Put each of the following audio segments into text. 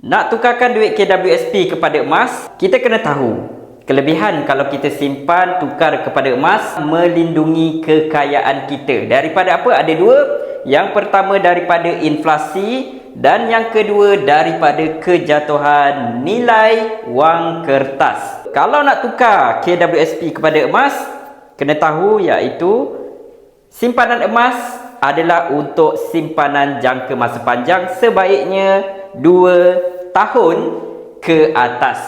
Nak tukarkan duit KWSP kepada emas, kita kena tahu kelebihan kalau kita simpan tukar kepada emas melindungi kekayaan kita. Daripada apa? Ada dua. Yang pertama daripada inflasi dan yang kedua daripada kejatuhan nilai wang kertas. Kalau nak tukar KWSP kepada emas, kena tahu iaitu simpanan emas adalah untuk simpanan jangka masa panjang sebaiknya 2 tahun ke atas.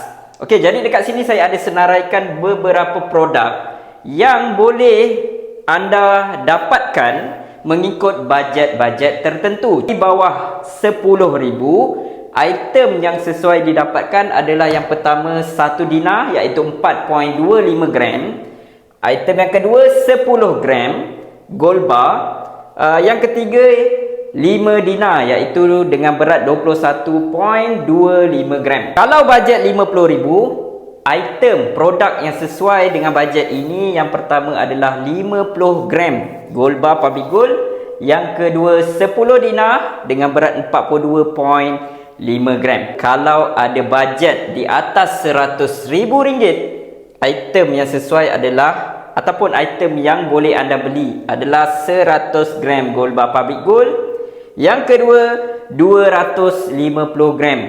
Okey, jadi dekat sini saya ada senaraikan beberapa produk yang boleh anda dapatkan mengikut bajet-bajet tertentu. Di bawah 10,000, item yang sesuai didapatkan adalah yang pertama 1 dinar iaitu 4.25 gram. Item yang kedua 10 gram gold bar. Uh, yang ketiga 5 dinar iaitu dengan berat 21.25 gram. Kalau bajet 50,000, item produk yang sesuai dengan bajet ini yang pertama adalah 50 gram gold bar public gold, yang kedua 10 dinar dengan berat 42.5 gram. Kalau ada bajet di atas 100,000 ringgit, item yang sesuai adalah ataupun item yang boleh anda beli adalah 100 gram gold bar public gold yang kedua 250 gram.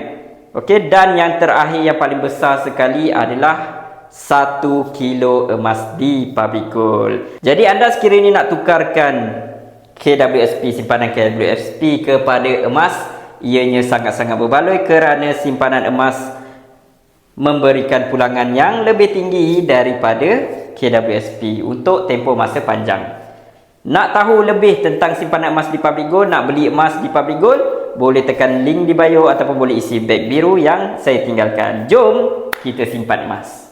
Okey dan yang terakhir yang paling besar sekali adalah 1 kilo emas di public gold. Jadi anda sekiranya nak tukarkan KWSP simpanan KWSP kepada emas ianya sangat-sangat berbaloi kerana simpanan emas memberikan pulangan yang lebih tinggi daripada KWSP untuk tempoh masa panjang. Nak tahu lebih tentang simpanan emas di Public Gold, nak beli emas di Public Gold, boleh tekan link di bio ataupun boleh isi beg biru yang saya tinggalkan. Jom kita simpan emas.